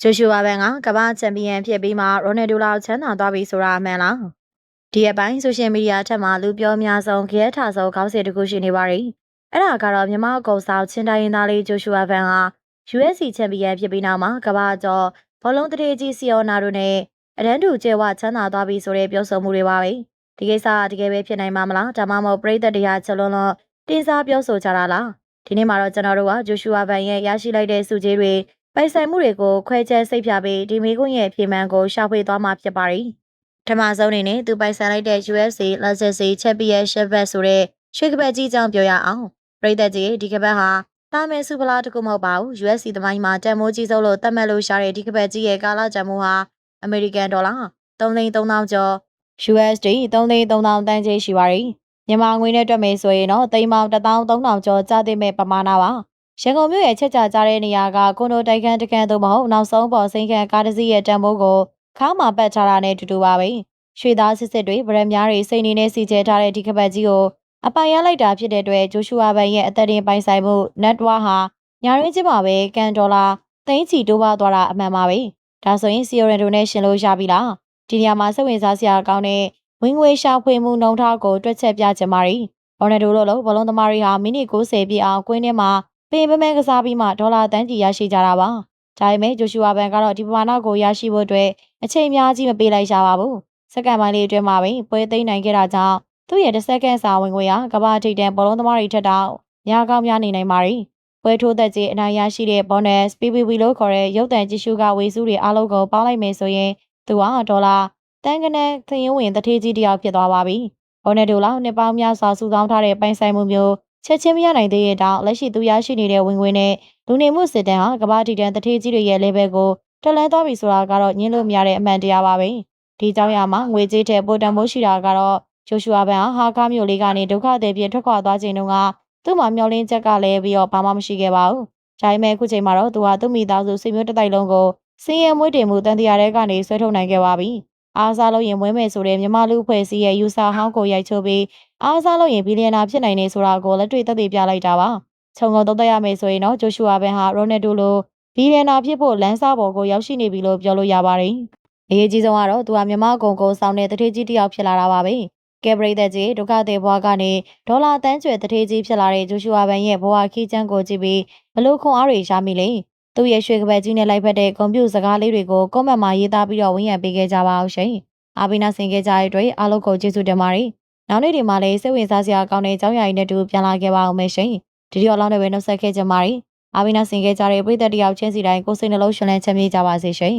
ဂျိုရှူဝါဘန်ကကမ္ဘာချန်ပီယံဖြစ်ပြီးမှရိုနယ်ဒိုလောက်ချမ်းသာသွားပြီဆိုတာအမှန်လားဒီအပိုင်းဆိုရှယ်မီဒီယာထက်မှလူပြောများဆုံးခဲထဆုံးခေါင်းစဉ်တစ်ခုရှိနေပါရီအဲ့ဒါကတော့မြမအကုံဆောင်ချင်းတိုင်းရင်းသားလေးဂျိုရှူဝါဘန်ဟာ USC ချန်ပီယံဖြစ်ပြီးနောက်မှာကမ္ဘာကျော်ဘောလုံးတရေကြီးစီယိုနာတို့နဲ့အရန်တူကျဲဝချမ်းသာသွားပြီဆိုတဲ့ပြောဆိုမှုတွေပါပဲဒီကိစ္စကတကယ်ပဲဖြစ်နိုင်မှာမလားဒါမှမဟုတ်ပြည်သက်တရားချက်လုံးလုံးတင်းစားပြောဆိုကြတာလားဒီနေ့မှာတော့ကျွန်တော်တို့ကဂျိုရှူဝါဘန်ရဲ့ရရှိလိုက်တဲ့စုကြီးတွေ ပိုင်ဆိုင်မှုတွေကိုခွဲခြားစိတ်ဖြာပြီးဒီမေကွန်းရဲ့ပြေမှန်ကိုရှာဖွေသွားမှာဖြစ်ပါရီပထမဆုံးအနေနဲ့သူပိုင်ဆိုင်လိုက်တဲ့ UFC Legacy Championship ဆိုတဲ့ရွှေကပတ်ကြီးကြောင်းပြောရအောင်ပြည်သက်ကြီးဒီကပတ်ဟာတာမဲစုဖလားတကူမဟုတ်ပါဘူး UFC သမိုင်းမှာတန်မိုးကြီးဆုံးလို့သတ်မှတ်လို့ရှာတဲ့ဒီကပတ်ကြီးရဲ့ကာလတန်မိုးဟာအမေရိကန်ဒေါ်လာ3,300ကျော် USD 3,300တန်းကြီးရှိပါရီမြန်မာငွေနဲ့တွက်မယ်ဆိုရင်တော့သိန်းပေါင်း1300ကျော်ကျသင့်မဲ့ပမာဏပါ ရန်ကုန်မြို့ရဲ့ချက်ချကြတဲ့နေရာကကွန်ဒိုတိုက်ခန်းတခန်းသို့မဟုတ်နောက်ဆုံးပေါ်စိန်ခံကားတစ်စီးရဲ့တန်ဖိုးကိုခါမှာပတ်ထားတာနဲ့တူတူပါပဲရွှေသားစစ်စစ်တွေဗရက်များတွေစိတ်နေနဲ့စီကျဲထားတဲ့ဒီကပတ်ကြီးကိုအပိုင်ရလိုက်တာဖြစ်တဲ့အတွက်ဂျိုရှူအာဘန်ရဲ့အသက်တင်ပိုင်ဆိုင်မှု network ဟာညာရင်းချင်းမှာပဲကန်ဒေါ်လာသိန်းချီတိုးပွားသွားတာအမှန်ပါပဲဒါဆိုရင်စီယိုရန်ဒိုနဲ့ရှင်လို့ရပြီလားဒီနေရာမှာစိတ်ဝင်စားစရာကောင်းတဲ့ဝင်ငွေရှာဖွေမှုနှုံထားကိုတွက်ချက်ပြချင်ပါရီဘော်နယ်ဒိုလိုလိုဘလုံးသမားတွေဟာမိနစ်90ပြည့်အောင်ကွင်းထဲမှာ ပင်ပမဲကစားပြီးမှဒေါ်လာတန်းကြီးရရှိကြတာပါဒါပေမဲ့ဂျိုရှူအာဘန်ကတော့ဒီပမာဏကိုရရှိဖို့အတွက်အချိန်အများကြီးမပေးလိုက်ရပါဘူးစက္ကန့်ပိုင်းလေးအတွင်းမှာပဲပွဲသိမ်းနိုင်ခဲ့တာကြောင့်သူ့ရဲ့တစ်စက္ကန့်စာဝင်ငွေဟာကမ္ဘာထိပ်တန်းဘောလုံးသမားတွေထက်တောင်ညာကောင်းများနေနိုင်ပါ ರಿ ပွဲထိုးသက်ကြီးအနိုင်ရရှိတဲ့ bonus PPV လို့ခေါ်တဲ့ရုပ်တံကြည့်ရှုကဝေစုတွေအားလုံးကိုပေါင်းလိုက်မယ်ဆိုရင်သူဟာဒေါ်လာတန်ကနန်းသင်းဝင်တထေးကြီးတယောက်ဖြစ်သွားပါပြီ။ဘော်နယ်ဒိုလောက်နှစ်ပေါင်းများစွာစုဆောင်းထားတဲ့ပိုင်ဆိုင်မှုမျိုး ချက်ချင်းမရနိုင်သေးတဲ့တောင်လက်ရှိသူရရှိနေတဲ့ဝင်ငွေနဲ့လူနေမှုစစ်တမ်းဟာကမ္ဘာတည်တန်းတထေးကြီးတွေရဲ့ level ကိုတက်လန်းသွားပြီဆိုတာကတော့ညင်းလို့မရတဲ့အမှန်တရားပါပဲ။ဒီကြောင့်ရမှာငွေကြေးတဲ့ပိုတန်မိုးရှိတာကတော့ဂျိုရှူအာဘန်ဟာဟာကားမြို့လေးကနေဒုက္ခသည်ပြေထွက်ခွာသွားချိန်တုန်းကသူ့မှာမျောလင်းချက်ကလည်းပြီးတော့ဘာမှမရှိခဲ့ပါဘူး။ဒါပေမဲ့အခုချိန်မှာတော့သူဟာသူ့မိသားစုစိတ်မျိုးတစ်တိုက်လုံးကိုစင်းရဲမွေးတင်မှုတန်တရားတွေကနေဆွဲထုတ်နိုင်ခဲ့ပါပြီ။ အားစားလို့ရင်မွေးမယ်ဆိုတဲ့မြမလူဖွဲ့စည်းရဲ့ယူဆဟောင်းကိုရိုက်ချိုးပြီးအားစားလို့ရင်ဘီလီယံနာဖြစ်နိုင်နေဆိုတာကိုလက်တွေ့သက်သေပြလိုက်တာပါ။ခြုံငုံသုံးသပ်ရမယ်ဆိုရင်တော့ဂျိုရှူအာဘန်ဟာရိုနယ်ဒိုလိုဘီလီယံနာဖြစ်ဖို့လမ်းစားပေါ်ကိုရောက်ရှိနေပြီလို့ပြောလို့ရပါတယ်။အရေးကြီးဆုံးကတော့သူဟာမြမကုံကုံဆောင်တဲ့တထေးကြီးတစ်ယောက်ဖြစ်လာတာပါပဲ။ကဲပရိသတ်ကြီးဒုက္ခသည်ဘွားကနေဒေါ်လာတန်းကျွယ်တထေးကြီးဖြစ်လာတဲ့ဂျိုရှူအာဘန်ရဲ့ဘဝခီးချမ်းကိုကြည့်ပြီးဘလို့ခွန်အားတွေရမိလဲ သူ့ရဲ့ရွှေကပတ်ကြီးနဲ့လိုက်ဖက်တဲ့ကွန်ပျူတာစကားလေးတွေကိုကွန်မန့်မှာရေးသားပြီးတော့ဝန်ရံပေးခဲ့ကြပါအောင်ရှင်အားပေးနာဆင်ခဲ့ကြတဲ့အတွက်အားလုံးကိုကျေးဇူးတင်ပါတယ်နောက်နေ့ဒီမှာလည်းစိတ်ဝင်စားစရာကောင်းတဲ့အကြောင်းအရာတွေနဲ့တူပြန်လာခဲ့ပါအောင်မယ်ရှင်ဒီဒီအလောင်းနဲ့ပဲနှုတ်ဆက်ခဲ့ကြပါရစေအားပေးနာဆင်ခဲ့ကြတဲ့ပရိသတ်တယောက်ချင်းစီတိုင်းကိုယ်စိတ်နှလုံးရှင်လန်းချမ်းမြေ့ကြပါစေရှင်